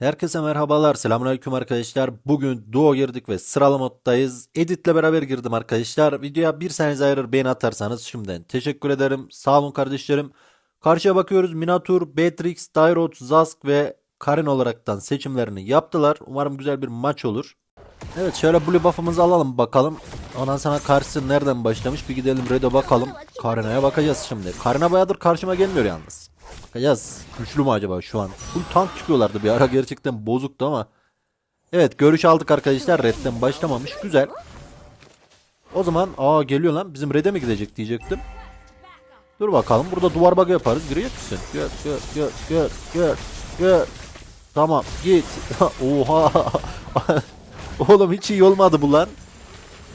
Herkese merhabalar. Selamünaleyküm arkadaşlar. Bugün duo girdik ve sıralı moddayız. Edit'le beraber girdim arkadaşlar. Videoya bir saniye ayırır beğeni atarsanız şimdiden teşekkür ederim. Sağ olun kardeşlerim. Karşıya bakıyoruz. Minatur, Beatrix, Dairot, Zask ve Karin olaraktan seçimlerini yaptılar. Umarım güzel bir maç olur. Evet şöyle blue buff'ımızı alalım bakalım. Ondan sonra karşısı nereden başlamış bir gidelim Red'e bakalım. Karina'ya bakacağız şimdi. Karina bayağıdır karşıma gelmiyor yalnız. Bakacağız. Güçlü mü acaba şu an? Full tank çıkıyorlardı bir ara gerçekten bozuktu ama. Evet görüş aldık arkadaşlar. Red'den başlamamış. Güzel. O zaman aa geliyor lan. Bizim Red'e mi gidecek diyecektim. Dur bakalım. Burada duvar bug'ı yaparız. Girecek misin? Gör gör gör gör gör gör. Tamam git. Oha. Oğlum hiç iyi olmadı bu lan.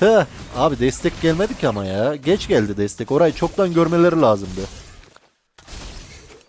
Tüh. Abi destek gelmedi ki ama ya. Geç geldi destek. Orayı çoktan görmeleri lazımdı.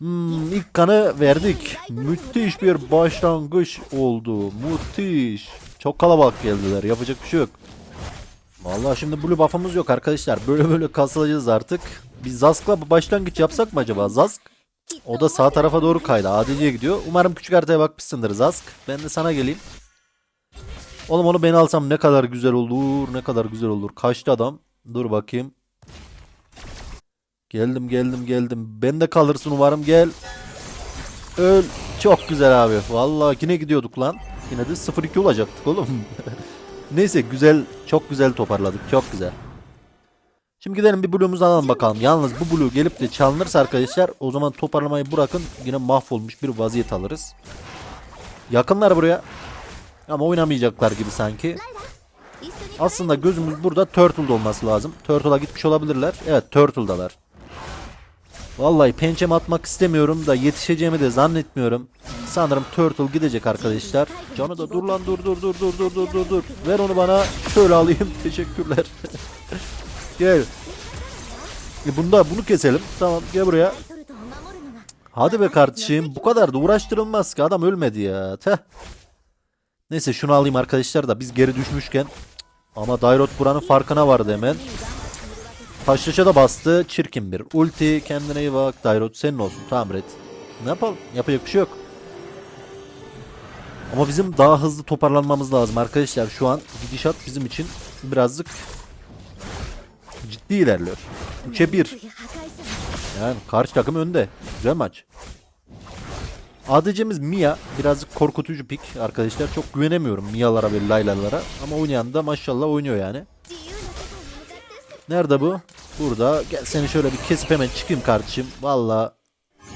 Hmm, ilk kanı verdik. Müthiş bir başlangıç oldu. Müthiş. Çok kalabalık geldiler. Yapacak bir şey yok. Vallahi şimdi blue buff'ımız yok arkadaşlar. Böyle böyle kasılacağız artık. Biz Zask'la başlangıç yapsak mı acaba? Zask o da sağ tarafa doğru kaydı. ADC'ye gidiyor. Umarım küçük haritaya bakmışsındır Zask. Ben de sana geleyim. Oğlum onu ben alsam ne kadar güzel olur. Ne kadar güzel olur. Kaçtı adam. Dur bakayım. Geldim geldim geldim. Ben de kalırsın umarım gel. Öl. Çok güzel abi. Vallahi yine gidiyorduk lan. Yine de 0-2 olacaktık oğlum. Neyse güzel. Çok güzel toparladık. Çok güzel. Şimdi gidelim bir blue'umuzu alalım bakalım. Yalnız bu blue gelip de çalınırsa arkadaşlar o zaman toparlamayı bırakın. Yine mahvolmuş bir vaziyet alırız. Yakınlar buraya. Ama oynamayacaklar gibi sanki. Aslında gözümüz burada Turtle'da olması lazım. Turtle'a gitmiş olabilirler. Evet Turtle'dalar. Vallahi pençem atmak istemiyorum da yetişeceğimi de zannetmiyorum. Sanırım Turtle gidecek arkadaşlar. Canı da dur lan dur dur dur dur dur dur dur dur. Ver onu bana. Şöyle alayım. Teşekkürler. gel. E bunda bunu keselim. Tamam gel buraya. Hadi be kardeşim. Bu kadar da uğraştırılmaz ki. Adam ölmedi ya. Teh. Neyse şunu alayım arkadaşlar da biz geri düşmüşken. Ama Dairot buranın farkına vardı hemen. Taşlaşa da bastı. Çirkin bir. Ulti kendine iyi bak. Dairot senin olsun. Tamam Red. Ne yapalım? Yapacak bir şey yok. Ama bizim daha hızlı toparlanmamız lazım arkadaşlar. Şu an gidişat bizim için birazcık ciddi ilerliyor. 3'e 1. Yani karşı takım önde. Güzel maç. ADC'miz Mia. Birazcık korkutucu pik arkadaşlar. Çok güvenemiyorum Mia'lara ve Layla'lara. Ama oynayan da maşallah oynuyor yani. Nerede bu? Burada. Gel seni şöyle bir kesip hemen çıkayım kardeşim. Valla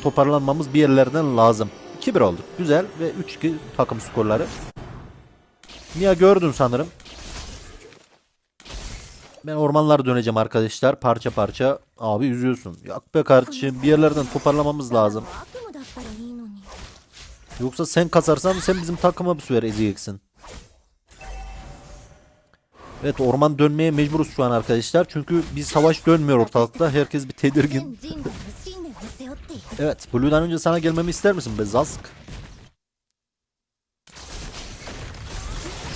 toparlanmamız bir yerlerden lazım. 2-1 olduk. Güzel ve 3-2 takım skorları. Mia gördün sanırım. Ben ormanlara döneceğim arkadaşlar. Parça parça. Abi üzüyorsun. Yok be kardeşim. Bir yerlerden toparlamamız lazım. Yoksa sen kasarsan sen bizim takıma bir süper ezeceksin. Evet orman dönmeye mecburuz şu an arkadaşlar. Çünkü bir savaş dönmüyor ortalıkta. Herkes bir tedirgin. Evet Blue'dan önce sana gelmemi ister misin be Zask?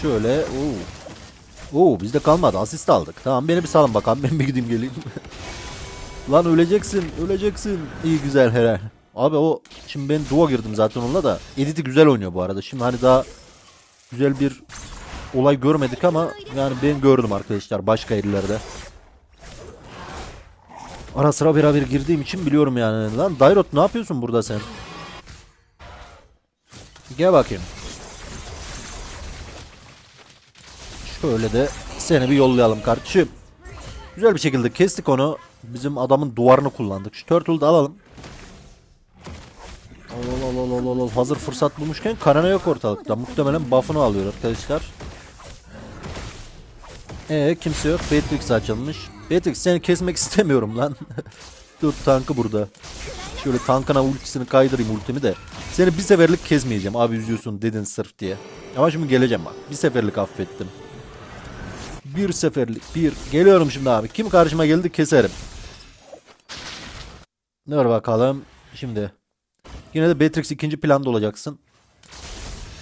Şöyle. Oo. Oo bizde kalmadı. Asist aldık. Tamam beni bir salın bakalım. Ben bir gideyim geleyim. Lan öleceksin. Öleceksin. İyi güzel helal. Abi o şimdi ben duo girdim zaten onunla da. Edit'i güzel oynuyor bu arada. Şimdi hani daha güzel bir olay görmedik ama yani ben gördüm arkadaşlar başka yerlerde. Ara sıra beraber girdiğim için biliyorum yani. Lan Dairot ne yapıyorsun burada sen? Gel bakayım. Şöyle de seni bir yollayalım kardeşim. Güzel bir şekilde kestik onu. Bizim adamın duvarını kullandık. Şu Turtle'ı da alalım. Al al al al al al. Hazır fırsat bulmuşken Karana yok ortalıkta. Muhtemelen buff'ını alıyor arkadaşlar. Ee kimse yok. Beatrix açılmış. Beatrix seni kesmek istemiyorum lan. Dur tankı burada. Şöyle tankına ultisini kaydırayım ultimi de. Seni bir seferlik kesmeyeceğim. Abi üzüyorsun dedin sırf diye. Ama şimdi geleceğim bak. Bir seferlik affettim. Bir seferlik. Bir. Geliyorum şimdi abi. Kim karşıma geldi keserim. Dur bakalım. Şimdi. Yine de Beatrix ikinci planda olacaksın.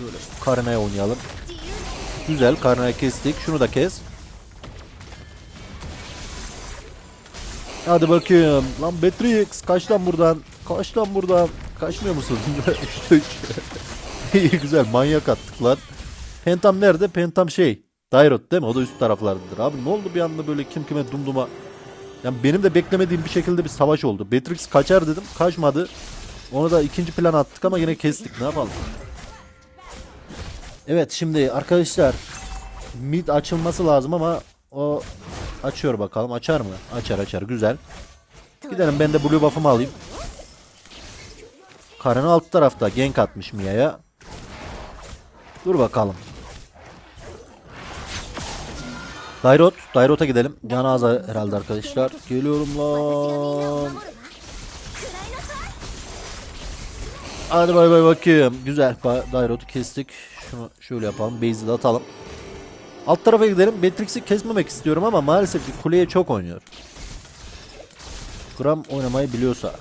Böyle Karina'ya oynayalım. Güzel Karina'yı kestik. Şunu da kes. Hadi bakayım. Lan Beatrix kaç lan buradan. Kaç lan buradan. Kaçmıyor musun? 3'te 3. İyi güzel manyak attık lan. Pentam nerede? Pentam şey. Dairot değil mi? O da üst taraflardadır. Abi ne oldu bir anda böyle kim kime dumduma. Yani benim de beklemediğim bir şekilde bir savaş oldu. Beatrix kaçar dedim. Kaçmadı. Onu da ikinci plan attık ama yine kestik. Ne yapalım? Evet şimdi arkadaşlar mid açılması lazım ama o açıyor bakalım. Açar mı? Açar açar. Güzel. Gidelim ben de blue buff'ımı alayım. Karın alt tarafta gank atmış Mia'ya. Dur bakalım. Dairot. Dairot'a gidelim. Can az herhalde arkadaşlar. Geliyorum lan. Hadi bay bay bakayım. Güzel. Dairot'u kestik. Şunu şöyle yapalım. Base'i de atalım. Alt tarafa gidelim. Beatrix'i kesmemek istiyorum ama maalesef ki kuleye çok oynuyor. Gram oynamayı biliyorsa.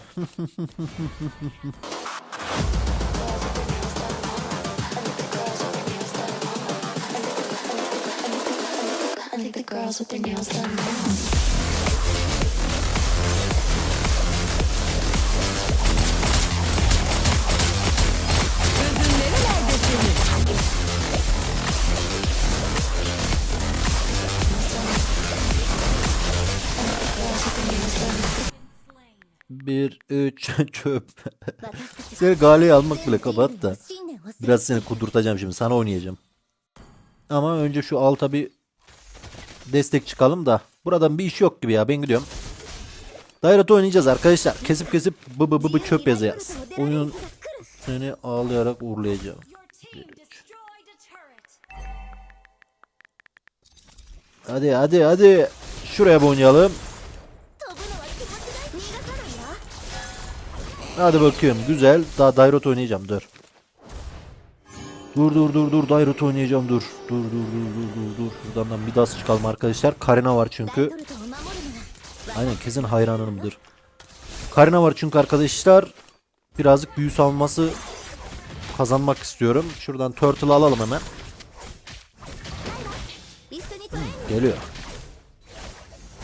Girls with their nails done now. Bir, üç, çöp. seni galeye almak bile kabahat da. Biraz seni kudurtacağım şimdi. Sana oynayacağım. Ama önce şu alta bir destek çıkalım da. Buradan bir iş yok gibi ya. Ben gidiyorum. Dairete oynayacağız arkadaşlar. Kesip kesip bı bı bı bı çöp yazacağız. Oyun seni ağlayarak uğurlayacağım. Hadi hadi hadi. Şuraya bir oynayalım. Hadi bakıyorum. Güzel. Daha Dairot oynayacağım. Dur. Dur dur dur dur. Dairot oynayacağım. Dur. Dur dur dur dur dur dur. Şuradan da Midas çıkalım arkadaşlar. Karina var çünkü. Aynen kesin hayranımdır. Karina var çünkü arkadaşlar. Birazcık büyü savunması kazanmak istiyorum. Şuradan Turtle alalım hemen. Geliyor.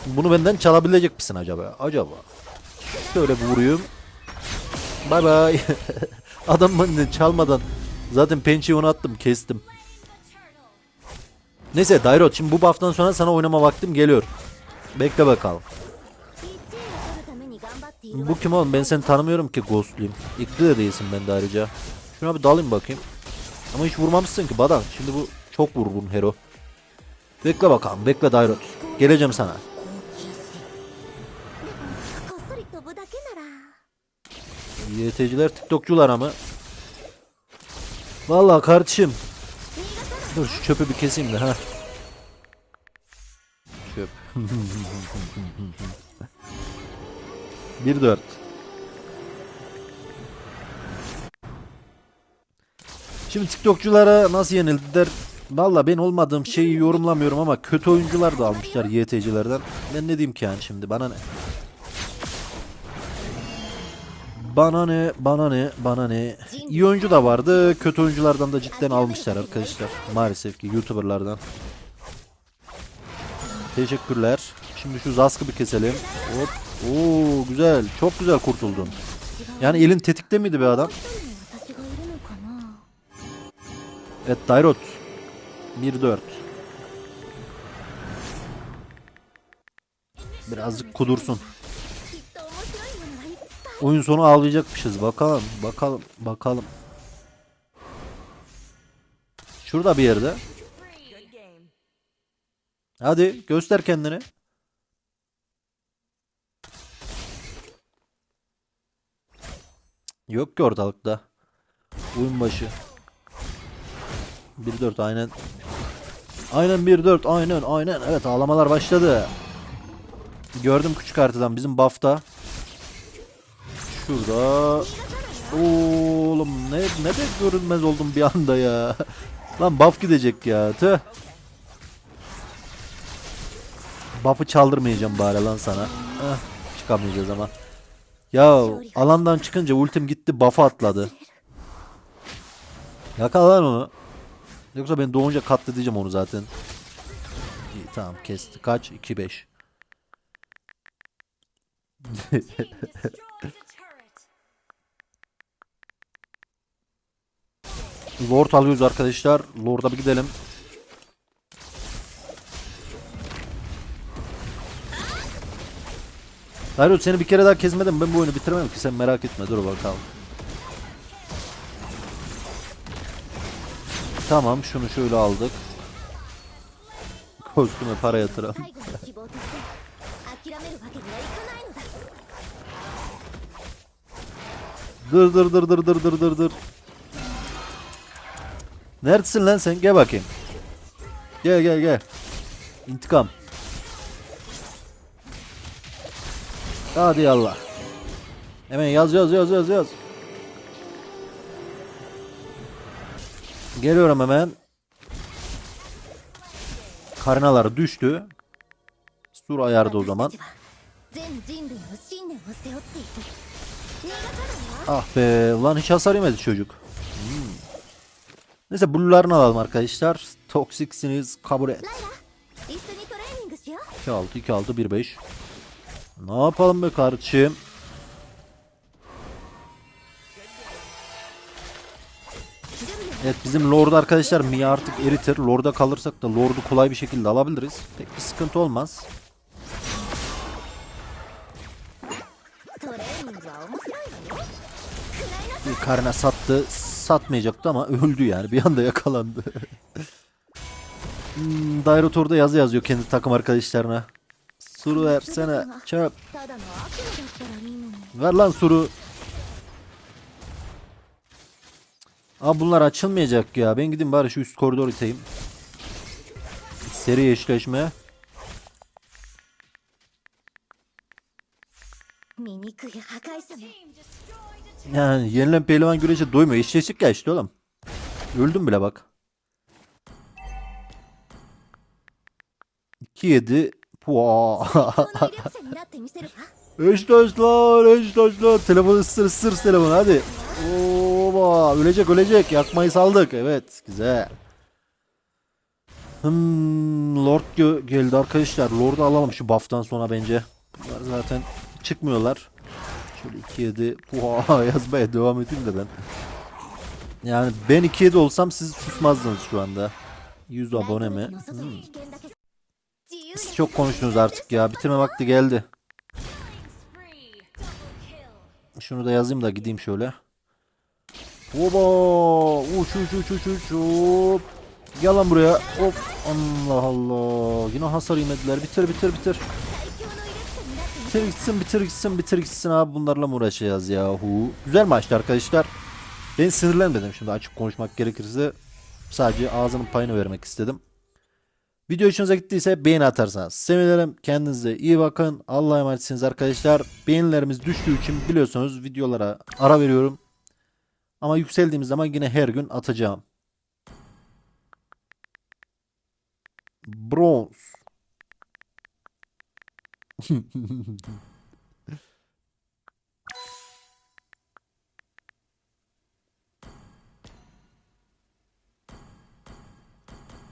Bunu benden çalabilecek misin acaba? Acaba. Şöyle bir vurayım. Bay bay. Adam benden çalmadan zaten pençeyi onu attım kestim. Neyse Dairot şimdi bu buff'tan sonra sana oynama vaktim geliyor. Bekle bakalım. Bu kim oğlum ben seni tanımıyorum ki Ghost'luyum. İkli de değilsin ben de ayrıca. Şuna bir dalayım bakayım. Ama hiç vurmamışsın ki Badan. Şimdi bu çok vurgun hero. Bekle bakalım bekle Dairot. Geleceğim sana. YT'ciler TikTokçular ama. Vallahi kardeşim. Dur şu çöpü bir keseyim de ha. Çöp. 1-4. Şimdi TikTokçulara nasıl yenildiler? Valla ben olmadığım şeyi yorumlamıyorum ama kötü oyuncular da almışlar YT'cilerden. Ben ne diyeyim ki yani şimdi bana ne? Bana ne, bana ne, bana ne. İyi oyuncu da vardı. Kötü oyunculardan da cidden almışlar arkadaşlar. Maalesef ki YouTuber'lardan. Teşekkürler. Şimdi şu zaskı bir keselim. Hop. Oo güzel. Çok güzel kurtuldun. Yani elin tetikte miydi be adam? Evet Dairot. 1-4. Birazcık kudursun. Oyun sonu ağlayacakmışız. Bakalım, bakalım, bakalım. Şurada bir yerde. Hadi göster kendini. Yok ki ortalıkta. Oyun başı. 1-4 aynen. Aynen 1-4 aynen aynen. Evet ağlamalar başladı. Gördüm küçük haritadan bizim buff'ta. Şurada. Oğlum ne ne de görünmez oldum bir anda ya. Lan buff gidecek ya. Tüh. Buff'ı çaldırmayacağım bari lan sana. Eh, çıkamayacağız ama. Ya alandan çıkınca ultim gitti buff'a atladı. Yakala lan onu. Yoksa ben doğunca katledeceğim onu zaten. İyi tamam kesti. Kaç? 2-5. Lord alıyoruz arkadaşlar. Lord'a bir gidelim. Dario seni bir kere daha kesmedim. Ben bu oyunu bitiremem ki sen merak etme. Dur bakalım. Tamam şunu şöyle aldık. Kostüme para yatıram. dır dır dır dır dır dır dır dır. Neredesin lan sen? Gel bakayım. Gel gel gel. İntikam. Hadi Allah. Hemen yaz yaz yaz yaz yaz. Geliyorum hemen. Karnalar düştü. Sur ayardı o zaman. Ah be ulan hiç hasar yemedi çocuk. Neyse blue'larını alalım arkadaşlar. Toksiksiniz kabul et. 2-6 2-6 1-5 Ne yapalım be kardeşim? Evet bizim Lord arkadaşlar mi artık eritir. Lord'a kalırsak da Lord'u kolay bir şekilde alabiliriz. Pek bir sıkıntı olmaz. Karına sattı. Satmayacaktı ama öldü yani. Bir anda yakalandı. hmm, Dairotor'da yazı yazıyor kendi takım arkadaşlarına. Suru versene. Çöp. Ver lan suru. Abi bunlar açılmayacak ya. Ben gideyim bari şu üst koridoru iteyim. Seri eşleşme. Yani yenilen pehlivan güreşe doymuyor. İşleşik ya işte oğlum. Öldüm bile bak. 2-7 Pua. Eştaşlar, eştaşlar. Telefon ısır, ısır telefon hadi. Oba, ölecek, ölecek. Yakmayı saldık. Evet, güzel. Hmm, Lord geldi arkadaşlar. Lord'u alalım şu buff'tan sonra bence. Bunlar zaten çıkmıyorlar. Şöyle 2-7 puha yazmaya devam edeyim de ben. Yani ben 2-7 olsam siz susmazdınız şu anda. 100 abone mi? Hmm. Siz çok konuştunuz artık ya. Bitirme vakti geldi. Şunu da yazayım da gideyim şöyle. Oba! Uç uç uç uç uç hop. Gel lan buraya. Hop. Allah Allah. Yine hasar yemediler. Bitir bitir bitir. Bitir gitsin bitir gitsin bitir gitsin abi bunlarla mı uğraşacağız yahu. Güzel maçtı arkadaşlar. Ben sinirlenmedim şimdi açık konuşmak gerekirse. Sadece ağzının payını vermek istedim. Video hoşunuza gittiyse beğeni atarsanız sevinirim. Kendinize iyi bakın. Allah'a emanetsiniz arkadaşlar. Beğenilerimiz düştüğü için biliyorsunuz videolara ara veriyorum. Ama yükseldiğimiz zaman yine her gün atacağım. Bronz. 哼哼哼哼哼